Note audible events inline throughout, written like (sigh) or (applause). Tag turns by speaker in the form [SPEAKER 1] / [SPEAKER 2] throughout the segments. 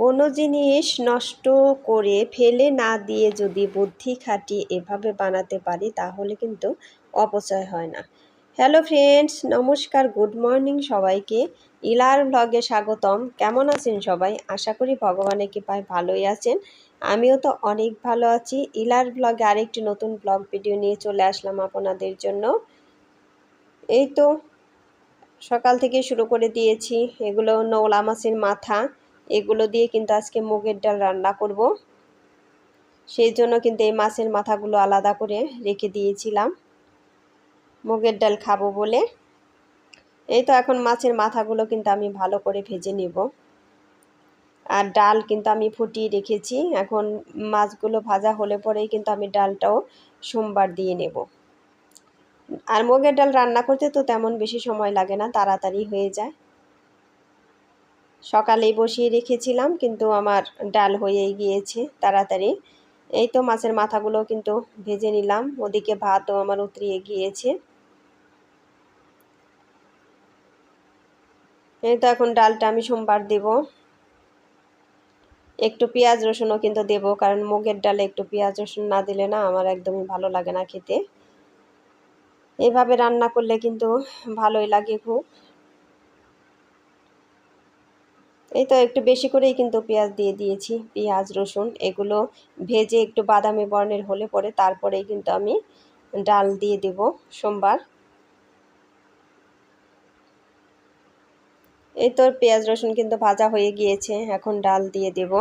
[SPEAKER 1] কোনো জিনিস নষ্ট করে ফেলে না দিয়ে যদি বুদ্ধি খাটিয়ে এভাবে বানাতে পারি, তাহলে কিন্তু অপচয় হয় না। হ্যালো ফ্রেন্ডস, নমস্কার, গুড মর্নিং সবাইকে। ইলার ব্লগে স্বাগতম। কেমন আছেন সবাই? আশা করি ভগবানের কৃপায় ভালোই আছেন। আমিও তো অনেক ভালো আছি। ইলার ব্লগে আরেকটি নতুন ব্লগ ভিডিও নিয়ে চলে আসলাম আপনাদের জন্য। এই তো সকাল থেকে শুরু করে দিয়েছি। এগুলো নৌলা মাছের মাথা। এগুলো দিয়ে কিন্তু আজকে মুগের ডাল রান্না করব। সেই জন্য কিন্তু এই মাছের মাথাগুলো আলাদা করে রেখে দিয়েছিলাম। মুগের ডাল খাব বলে। এই তো এখন মাছের মাথাগুলো কিন্তু আমি ভালো করে ভেজে নেব। আর ডাল কিন্তু আমি ফুটিয়ে রেখেছি। এখন মাছগুলো ভাজা হলে পরেই কিন্তু আমি ডালটাও সোমবার দিয়ে নেব। আর মুগের ডাল রান্না করতে তো তেমন বেশি সময় লাগে না, তাড়াতাড়ি হয়ে যায়। সকালেই বসিয়ে রেখেছিলাম, কিন্তু আমার ডাল হয়েই গিয়েছে তাড়াতাড়ি। এই তো মাছের মাথাগুলো কিন্তু ভেজে নিলাম, ওদিকে ভাতও আমার উতরিয়ে গিয়েছে। এই তো এখন ডালটা আমি সোমবার দেব। একটু পেঁয়াজ রসুনও কিন্তু দেব, কারণ মুগের ডালে একটু পেঁয়াজ রসুন না দিলে না আমার একদমই ভালো লাগে না খেতে। এভাবে রান্না করলে কিন্তু ভালোই লাগে খুব। এই তো একটু বেশি করেই কিন্তু পেঁয়াজ দিয়ে দিয়েছি, পেঁয়াজ, রসুন এগুলো ভেজে একটু বাদামি বর্ণের হলে পরে তারপরেই কিন্তু আমি ডাল দিয়ে দেব সোমবার। এই তো পেঁয়াজ, রসুন কিন্তু ভাজা হয়ে গিয়েছে, এখন ডাল দিয়ে দেব।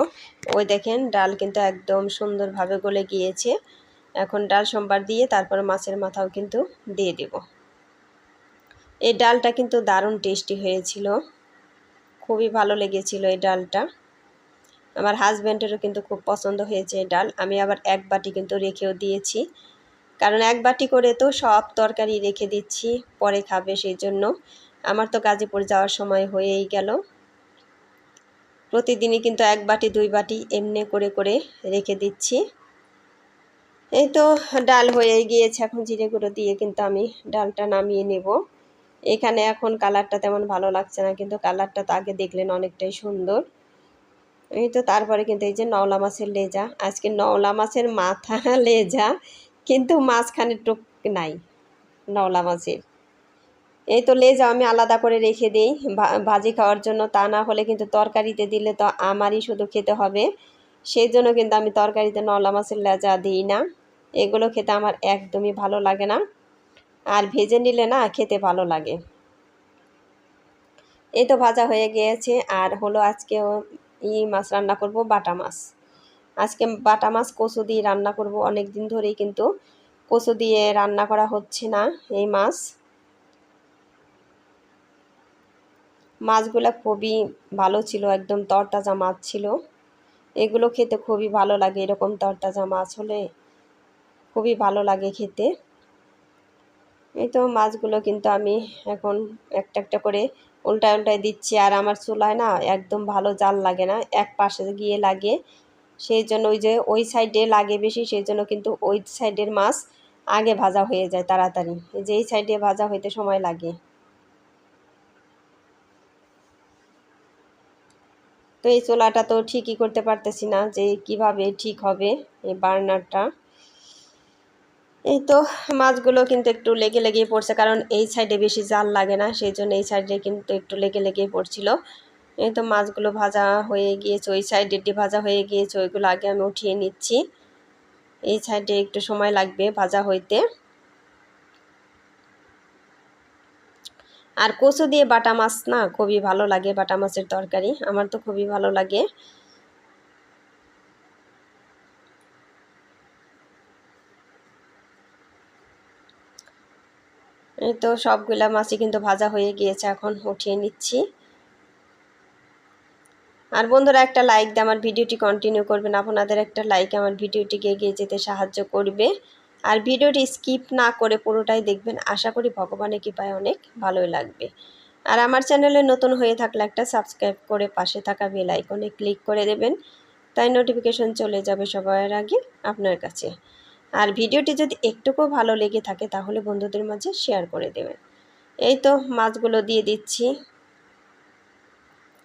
[SPEAKER 1] ওই দেখেন ডাল কিন্তু একদম সুন্দরভাবে গলে গিয়েছে, এখন ডাল সোমবার দিয়ে তারপর মাছের মাথাও কিন্তু দিয়ে দেব। এই ডালটা কিন্তু দারুণ টেস্টি হয়েছিল। খুবই ভালো লেগেছিল এই ডালটা। আমার হাজব্যান্ডেরও কিন্তু খুব পছন্দ হয়েছে এই ডাল। আমি আবার এক বাটি কিন্তু রেখেও দিয়েছি। কারণ এক বাটি করে তো সব তরকারি রেখে দিচ্ছি, পরে খাবে সেই জন্য আমার তো গাজীপুর যাওয়ার সময় হয়েই গেল। প্রতিদিনই কিন্তু এক বাটি, দুই বাটি এমনি করে করে রেখে দিচ্ছি। এই তো, ডাল হয়ে গিয়েছে। এখন জিরে গুঁড়ো দিয়ে কিন্তু আমি ডালটা নামিয়ে নেব। এখানে এখন কালারটা তেমন ভালো লাগছে না, কিন্তু কালারটা তো আগে দেখলেন অনেকটাই সুন্দর। এই তো তারপরে কিন্তু এই যে নওলা মাছের লেজা, আজকে নওলা মাছের মাথা (laughs) লেজা, কিন্তু মাঝখানে টুক নাই নওলা মাছের। এই তো লেজা আমি আলাদা করে রেখে দিই ভাজি খাওয়ার জন্য। তা না হলে কিন্তু তরকারিতে দিলে তো আমারই শুধু খেতে হবে। সেই জন্য কিন্তু আমি তরকারিতে নওলা মাছের লেজা দিই না। এগুলো খেতে আমার একদমই ভালো লাগে না। আর ভেজে নিলে না খেতে ভালো লাগে। এই তো ভাজা হয়ে গিয়েছে আর হলো আজকে ই মাছ রান্না করব, বাটা মাছ। আজকে বাটা মাছ কচু দিয়ে রান্না করব অনেক দিন ধরেই কিন্তু কচু দিয়ে রান্না করা হচ্ছে না এই মাছ। মাছগুলো খুবই ভালো ছিল, একদম তরতাজা মাছ ছিল। এগুলো খেতে খুবই ভালো লাগে, এরকম তরতাজা মাছ হলে খুবই ভালো লাগে খেতে। এই তো মাছগুলো কিন্তু আমি এখন একটা একটা করে উল্টায় উল্টায় দিচ্ছি। আর আমার চুলায় না একদম ভালো জাল লাগে না, এক পাশে গিয়ে লাগে। সেই জন্য ওই যে ওই সাইডে লাগে বেশি, সেই জন্য কিন্তু ওই সাইডের মাছ আগে ভাজা হয়ে যায় তাড়াতাড়ি। যে এই সাইডে ভাজা হইতে সময় লাগে। তো এই চোলাটা তো ঠিকই করতে পারতেছি না যে কীভাবে ঠিক হবে এই বার্নারটা। এই তো মাছগুলো কিন্তু একটু লেগে লেগে পড়ছে, কারণ এই সাইডে বেশি জাল লাগে না, সেই জন্য এই সাইডে কিন্তু একটু লেগে লেগে পড়ছিল। এই তো মাছগুলো ভাজা হয়ে গিয়েছে, ওই সাইডে সাইডেরটি ভাজা হয়ে গিয়েছে, ওইগুলো আগে আমি উঠিয়ে নিচ্ছি। এই সাইডে একটু সময় লাগবে ভাজা হইতে। আর কচু দিয়ে বাটা মাছ না, খুবই ভালো লাগে বাটা মাছের তরকারি, আমার তো খুবই ভালো লাগে। তো সবগুলা মাছই কিন্তু ভাজা হয়ে গিয়েছে, এখন উঠিয়ে নিচ্ছি। আর বন্ধুরা একটা লাইক দিয়ে আমার ভিডিওটি কন্টিনিউ করবেন, আপনাদের একটা লাইক আমার ভিডিওটিকে এগিয়ে যেতে সাহায্য করবে। আর ভিডিওটি স্কিপ না করে পুরোটাই দেখবেন, আশা করি ভগবানের কৃপায় অনেক ভালোই লাগবে। আর আমার চ্যানেলে নতুন হয়ে থাকলে একটা সাবস্ক্রাইব করে পাশে থাকা বেল আইকনে ক্লিক করে দেবেন, তাই নোটিফিকেশন চলে যাবে সবার আগে আপনার কাছে। আর ভিডিওটি যদি একটুকু ভালো লেগে থাকে, তাহলে বন্ধুদের মাঝে শেয়ার করে দেবেন। এই তো মাছগুলো দিয়ে দিচ্ছি।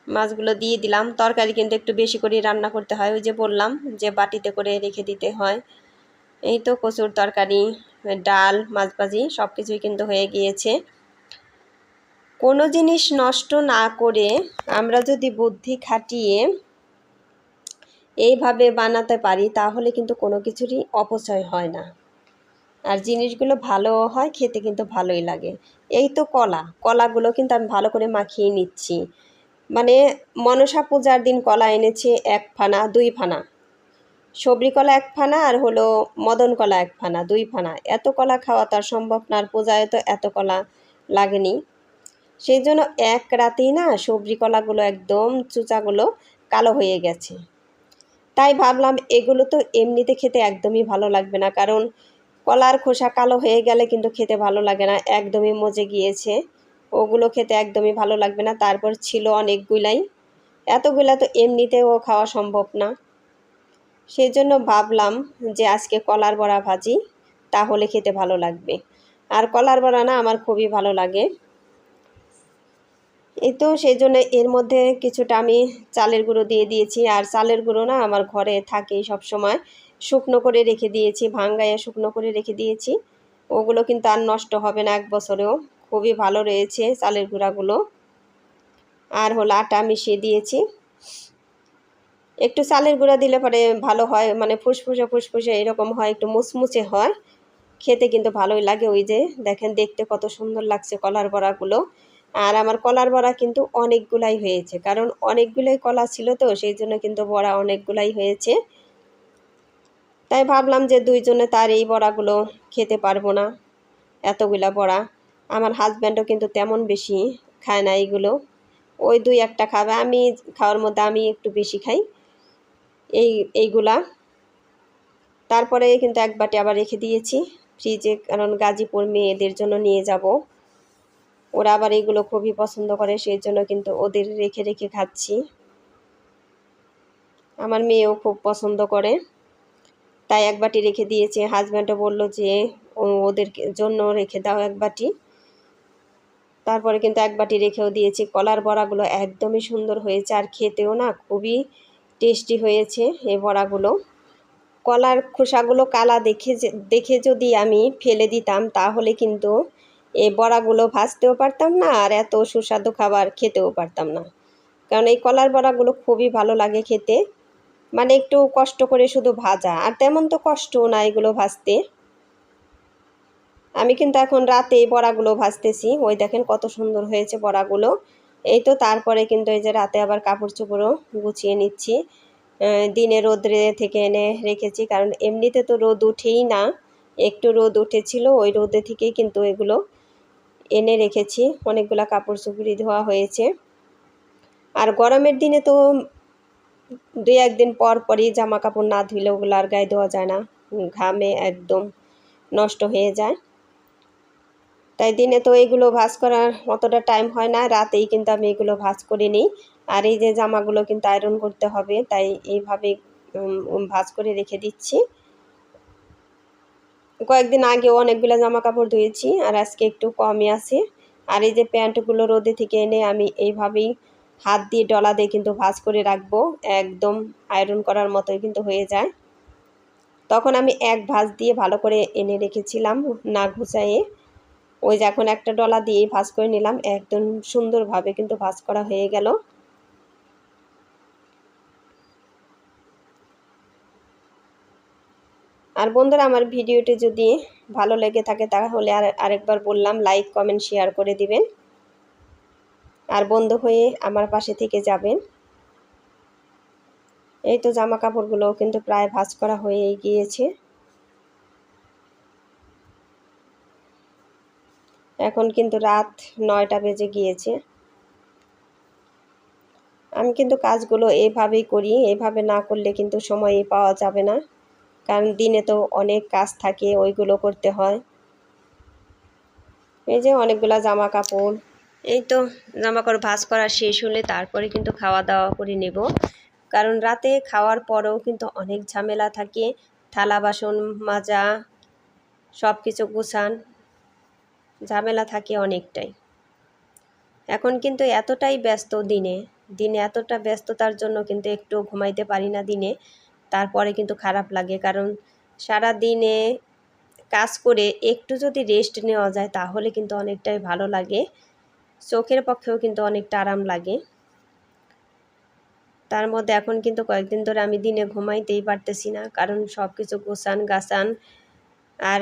[SPEAKER 1] মাছগুলো দিয়ে দিলাম। তরকারি কিন্তু একটু বেশি করে রান্না করতে হয়, ওই যে বললাম যে বাটিতে করে রেখে দিতে হয়। এই তো কচুর তরকারি, ডাল, মাছ ভাজি সব কিছুই কিন্তু হয়ে গিয়েছে। কোনো জিনিস নষ্ট না করে আমরা যদি বুদ্ধি খাটিয়ে এইভাবে বানাতে পারি, তাহলে কিন্তু কোনো কিছুরই অপচয় হয় না। আর জিনিসগুলো ভালো হয়, খেতে কিন্তু ভালোই লাগে। এই তো কলা। কলাগুলো কিন্তু আমি ভালো করে মাখিয়ে নিচ্ছি। মানে মনসা পূজার দিন কলা এনেছে এক ফানা, দুই ফানা। সবরি কলা এক ফানা আর হলো মদন কলা এক ফানা, দুই ফানা। এত কলা খাওয়া তার সম্ভব না, আর পূজায় তো এত কলা লাগেনি। সেই জন্য এক রাতেই না সবরি কলাগুলো একদম চুচাগুলো কালো হয়ে গেছে। তাই ভাবলাম এগুলো তো এমনিতে খেতে একদমই ভালো লাগবে না, কারণ কলার খোসা কালো হয়ে গেলে কিন্তু খেতে ভালো লাগে না, একদমই মজে গিয়েছে। ওগুলো খেতে একদমই ভালো লাগবে না, তারপর ছিল অনেকগুলাই। এতগুলা তো এমনিতেও খাওয়া সম্ভব না। সেই জন্য ভাবলাম যে আজকে কলার বড়া ভাজি, তাহলে খেতে ভালো লাগবে। আর কলার বড়া না আমার খুবই ভালো লাগে। এই তো সেই জন্য এর মধ্যে কিছুটা আমি চালের গুঁড়ো দিয়ে দিয়েছি। আর চালের গুঁড়ো না আমার ঘরে থাকেই সব সময়। শুকনো করে রেখে দিয়েছি, ভাঙ্গাইয়ে শুকনো করে রেখে দিয়েছি। ওগুলো কিন্তু আর নষ্ট হবে না এক বছরেও। খুবই ভালো রয়েছে চালের গুঁড়াগুলো। আর হলো আটা মিশিয়ে দিয়েছি। একটু চালের গুঁড়া দিলে পরে ভালো হয় মানে ফুসফুসে ফুসফুসে এরকম হয়, একটু মুচমুচে হয়। খেতে কিন্তু ভালোই লাগে ওই যে, দেখেন দেখতে কত সুন্দর লাগছে কলার বড়াগুলো। আর আমার কলার বড়া কিন্তু অনেকগুলাই হয়েছে, কারণ অনেকগুলোই কলা ছিল তো, সেই জন্য কিন্তু বড়া অনেকগুলাই হয়েছে। তাই ভাবলাম যে দুইজনে তার এই বড়াগুলো খেতে পারব না, এতগুলা বড়া। আমার হাজব্যান্ডও কিন্তু তেমন বেশি খায় না এইগুলো। ওই দুই একটা খাবে, আমি খাওয়ার মধ্যে আমি একটু বেশি খাই এই, এইগুলা। তারপরে কিন্তু এক বাটি আবার রেখে দিয়েছি, ফ্রিজে, কারণ গাজীপুর মেয়েদের জন্য নিয়ে যাব। ওরা আবার এগুলো খুবই পছন্দ করে সেই জন্য কিন্তু ওদের রেখে রেখে খাচ্ছি। আমার মেয়েও খুব পছন্দ করে। তাই এক বাটি রেখে দিয়েছে। হাজব্যান্ডও বলল যে ওদের জন্য রেখে দাও এক বাটি। তারপরে কিন্তু এক বাটি রেখেও দিয়েছি। কলার বড়াগুলো একদমই সুন্দর হয়েছে আর খেতেও না খুবই টেস্টি হয়েছে এই বড়াগুলো। কলার খোসাগুলো কালা দেখে দেখে যদি আমি ফেলে দিতাম, তাহলে কিন্তু এই বড়াগুলো ভাজতেও পারতাম না আর এত সুস্বাদু খাবার খেতেও পারতাম না। কারণ এই কলার বড়াগুলো খুবই ভালো লাগে খেতে। মানে একটু কষ্ট করে শুধু ভাজা, আর তেমন তো কষ্টও না এগুলো ভাজতে। আমি কিন্তু এখন রাতে এই বড়াগুলো ভাজতেছি। ওই দেখেন কত সুন্দর হয়েছে বড়াগুলো। এই তো তারপরে কিন্তু এই যে রাতে আবার কাপড় চোপড়ও গুছিয়ে নিচ্ছি। দিনে রোদ্রে থেকে এনে রেখেছি, কারণ এমনিতে তো রোদ উঠেই না। একটু রোদ উঠেছিল, ওই রোদে থেকেই কিন্তু এগুলো এনে রেখেছি। অনেকগুলো কাপড় চোপড়ি ধোয়া হয়েছে। আর গরমের দিনে তো দুই একদিন পর পরই জামা কাপড় না ধুলে ওগুলো আর গায়ে ধোয়া যায় না। ঘামে একদম নষ্ট হয়ে যায়। তাই দিনে তো এইগুলো ভাজ করার অতটা টাইম হয় না। রাতেই কিন্তু আমি এগুলো ভাজ করে নিই। আর এই যে জামাগুলো কিন্তু আয়রন করতে হবে, তাই এইভাবে ভাজ করে রেখে দিচ্ছি। কয়েকদিন আগেও অনেকগুলো জামা কাপড় ধুয়েছি আর আজকে একটু কমই আছে। আর এই যে প্যান্টগুলো রোদে থেকে এনে আমি এইভাবেই হাত দিয়ে ডলা দিয়ে কিন্তু ভাজ করে রাখব। একদম আয়রন করার মতোই কিন্তু হয়ে যায়। তখন আমি এক ভাজ দিয়ে ভালো করে এনে রেখেছিলাম না ঘুচাইয়ে ওই যে এখন একটা ডলা দিয়ে ভাজ করে নিলাম। একদম সুন্দরভাবে কিন্তু ভাজ করা হয়ে গেল। আর বন্ধুরা, আমার ভিডিওটি যদি ভালো লেগে থাকে, তাহলে আর আরেকবার বললাম লাইক কমেন্ট শেয়ার করে দিবেন। আর বন্ধু হয়ে আমার পাশে থেকে যাবেন। এই তো জামা কাপড়গুলো কিন্তু প্রায় ভাজ করা হয়েই গিয়েছে। এখন কিন্তু রাত নয়টা বেজে গিয়েছে। আমি কিন্তু কাজগুলো এভাবেই করি, এভাবে না করলে কিন্তু সময় পাওয়া যাবে না। কারণ দিনে তো অনেক কাজ থাকে, ওইগুলো করতে হয়। এই যে অনেকগুলো জামা কাপড় এই তো জামা কাপড় ভাজ করা শেষ হলে তারপরে কিন্তু খাওয়া দাওয়া করে নেব। কারণ রাতে খাওয়ার পরেও কিন্তু অনেক ঝামেলা থাকে, থালা বাসন মাজা সব কিছু গুছান, ঝামেলা থাকে অনেকটাই। এখন কিন্তু এতটাই ব্যস্ত দিনে দিনে এতটা ব্যস্ততার জন্য কিন্তু একটু ঘুমাইতে পারি না দিনে। তারপরে কিন্তু খারাপ লাগে। কারণ সারা দিনে কাজ করে একটু যদি রেস্ট নেওয়া যায়, তাহলে কিন্তু অনেকটাই ভালো লাগে। চোখের পক্ষেও কিন্তু অনেকটা আরাম লাগে। তার মধ্যে এখন কিন্তু কয়েকদিন ধরে আমি দিনে ঘুমাইতেই পারতেছি না। কারণ সব কিছু গোছান, গাছান আর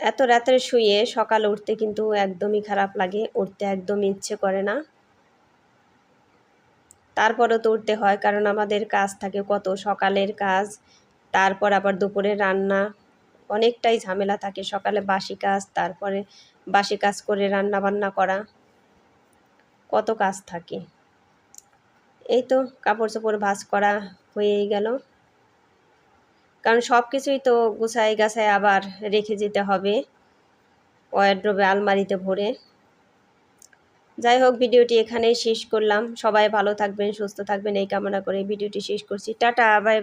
[SPEAKER 1] এত রাত্রে শুয়ে সকাল উঠতে কিন্তু একদমই খারাপ লাগে, উঠতে একদম ইচ্ছে করে না। তারপরও তো হয়, কারণ আমাদের কাজ থাকে কত সকালের কাজ, তারপর আবার দুপুরে রান্না, অনেকটাই ঝামেলা থাকে। সকালে বাসি কাজ, তারপরে বাসি কাজ করে রান্না বান্না করা, কত কাজ থাকে। এই তো কাপড় চোপড় ভাজ করা হয়েই গেল। কারণ সব কিছুই তো গুছাই গাছাই আবার রেখে যেতে হবে ওয়ারড্রোবে আলমারিতে ভরে। যাই হোক, ভিডিওটি এখানেই শেষ করলাম। সবাই ভালো থাকবেন, সুস্থ থাকবেন। এই কামনা করে ভিডিওটি শেষ করছি। Tata bye.